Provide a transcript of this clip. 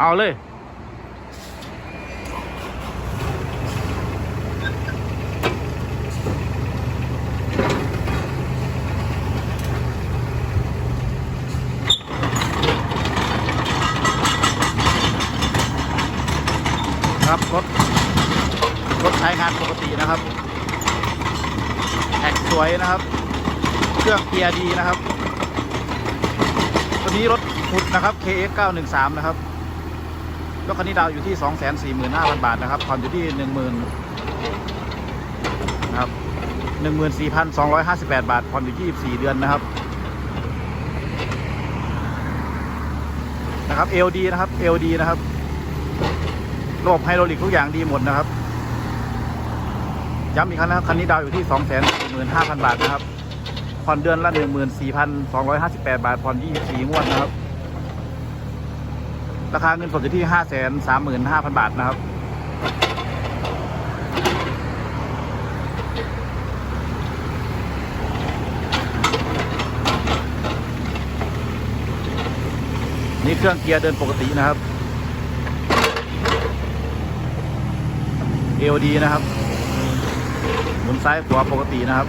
เอาเลย ครับรถรถใช้งานปกตินะครับแท็กสวยนะครับ เครื่องเกียร์ดีนะครับ ตัวนี้รถขุดนะครับ KX 913 นะครับ รถคันนี้ดาวอยู่ที่ 245,000 บาทนะครับผ่อนอยู่ที่ 10,000นะครับ14,258 บาทผ่อนอยู่ที่24 เดือนนะครับนะครับ LD นะครับ LD นะครับระบบไฮดรอลิกทุกอย่างดีหมดนะครับย้ำอีกครั้งนะครับคันนี้ดาวอยู่ที่ 245,000 บาทนะครับผ่อนเดือนละ 14,258 บาทผ่อน24งวดนะครับ ราคาเงินสดอยู่ที่535,000บาทนะครับ นี่เครื่องเกียร์เดินปกตินะครับเอวดีนะครับ หมุนซ้ายขวาปกตินะครับ